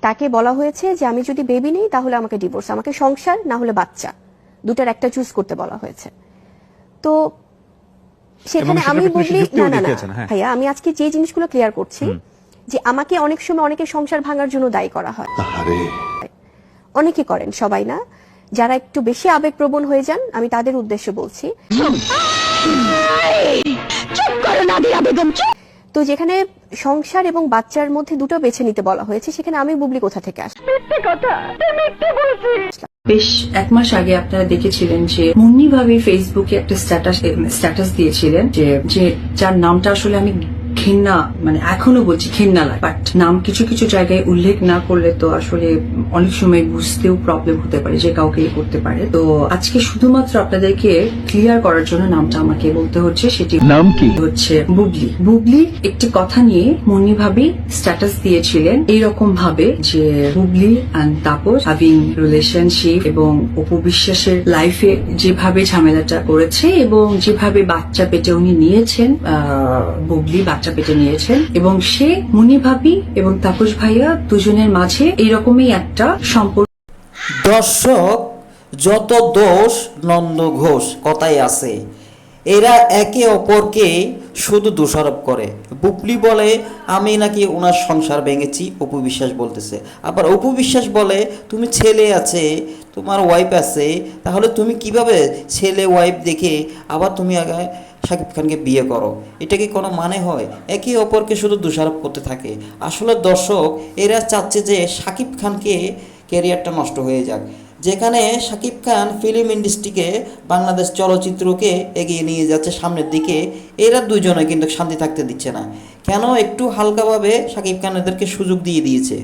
তাকে বলা হয়েছে যে আমি যদি বেবি নেই তাহলে আমাকে ডিভোর্স আমাকে সংসার না হলে বাচ্চা। দুটার একটা চুজ করতে বলা হয়েছে। তো সেখানে আমি বলি না না না। হ্যাঁ। ভাইয়া আমি আজকে যে জিনিসগুলো ক্লিয়ার করছি যে আমাকে অনেক সময় অনেকে সংসার ভাঙার জন্য দায়ী করা হয়। অনেকে করেন সবাই না। যারা একটু বেশি আবেগপ্রবণ হয়ে যান আমি তাদের উদ্দেশ্যে বলছি। তো যেখানে সংসার এবং বাচ্চার মধ্যে দুটো বেছে নিতে বলা হয়েছে সেখানে আমি বুবলি কোথা থেকে আসব বেশ এক মাস আগে আপনারা দেখেছিলেন যে মুন্নি ভাবে ফেসবুকে একটা স্ট্যাটাস স্ট্যাটাস দিয়েছিলেন যে যে যার নামটা আসলে আমি ঘৃণা মানে এখনও বলছি ঘৃণা লাগে। বাট নাম কিছু কিছু জায়গায় উল্লেখ না করলে তো আসলে অনেক সময় বুঝতেও প্রবলেম হতে পারে যে কাউকে করতে পারে। তো আজকে শুধুমাত্র আপনাদেরকে ক্লিয়ার করার জন্য নামটা আমাকে বলতে হচ্ছে সেটি নাম কি? হচ্ছে বুবলি। বুবলি একটি কথা নিয়ে মুন্নি ভাবি স্ট্যাটাস দিয়েছিলেন এইরকম ভাবে যে Bubly and Tapas having relationship এবং অপু বিশ্বাসের লাইফে যেভাবে ঝামেলাটা করেছে এবং যেভাবে বাচ্চা পেটে উনি নিয়েছেন আহ, বুবলি বাচ্চা পেটে নিয়েছেন এবং সে, মুনি ভাবি এবং তাপস ভাইয়া দুজনের মাঝে এইরকমই একটা সম্পর্ক। দর্শক, যত দোষ নন্দ ঘোষ, কথাই আছে। এরা একে অপরকে শুধু দোষারোপ করে। বুপলি বলে, আমি নাকি ওনার সংসার ভেঙেছি অপু বিশ্বাস বলতেছে। আবার অপু বিশ্বাস বলে, তুমি ছেলে আছে, তোমার ওয়াইফ আছে, তাহলে তুমি কীভাবে ছেলে ওয়াইফ দেখে আবার তুমি আগে শাকিব খানকে বিয়ে করো? এটা কি কোনো মানে হয়? একে অপরকে শুধু দোষারোপ করতে থাকে। আসলে দর্শক, এরা চাচ্ছে যে শাকিব খানকে ক্যারিয়ারটা নষ্ট হয়ে যাক। যেখানে শাকিব খান ফিল্ম ইন্ডাস্ট্রিকে, বাংলাদেশ চলচ্চিত্রকে এগিয়ে নিয়ে যাচ্ছে সামনের দিকে, এরা দুজনে কিন্তু শান্তি থাকতে দিচ্ছে না। কেন? একটু হালকাভাবে শাকিব খান এদেরকে সুযোগ দিয়ে দিয়েছে।